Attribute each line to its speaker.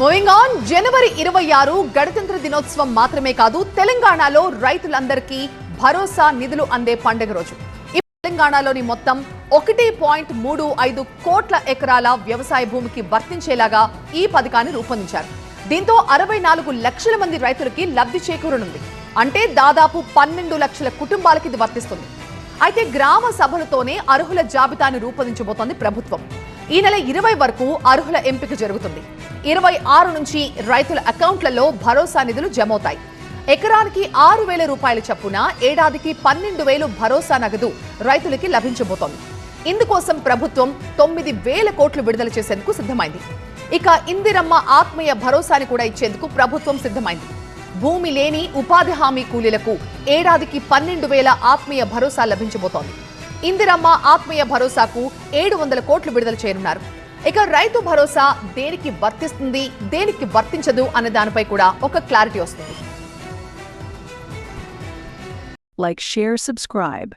Speaker 1: Moving on January ఇరవై ఆరు గణతంత్ర దినోత్సవం మాత్రమే కాదు తెలంగాణలో రైతులందరికీ భరోసా నిధులు అందే పండుగ రోజు. ఈ తెలంగాణలోని మొత్తం ఒకటి పాయింట్ మూడు ఐదు కోట్ల ఎకరాల వ్యవసాయ భూమికి వర్తించేలాగా ఈ పథకాన్ని రూపొందించారు. దీంతో అరవై నాలుగు లక్షల మంది రైతులకి లబ్ధి చేకూరనుంది. అంటే దాదాపు పన్నెండు లక్షల కుటుంబాలకి ఇది వర్తిస్తుంది. అయితే గ్రామ సభలతోనే అర్హుల జాబితాను రూపొందించబోతోంది ప్రభుత్వం. ఈ నెల ఇరవై వరకు అర్హుల ఎంపిక జరుగుతుంది. ఇరవై ఆరు నుంచి రైతుల అకౌంట్లలో భరోసా నిధులు జమవుతాయి. ఎకరానికి ఆరు వేల రూపాయల చొప్పున ఏడాదికి పన్నెండు వేలు భరోసా నగదు రైతులకి లభించబోతోంది. ఇందుకోసం ప్రభుత్వం తొమ్మిది వేల కోట్లు విడుదల చేసేందుకు సిద్ధమైంది. ఇక ఇందిరమ్మ ఆత్మీయ భరోసాని కూడా ఇచ్చేందుకు ప్రభుత్వం సిద్ధమైంది. భూమి లేని ఉపాధి హామీ కూలీలకు ఏడాదికి పన్నెండు వేల ఆత్మీయ భరోసా లభించబోతోంది. ఇందిరమ్మ ఆత్మీయ భరోసాకు ఏడు వందల కోట్లు విడుదల చేయనున్నారు. ఇక రైతు భరోసా దేనికి వర్తిస్తుంది దేనికి వర్తించదు అనే దానిపై కూడా ఒక క్లారిటీ వస్తుంది.
Speaker 2: Like share subscribe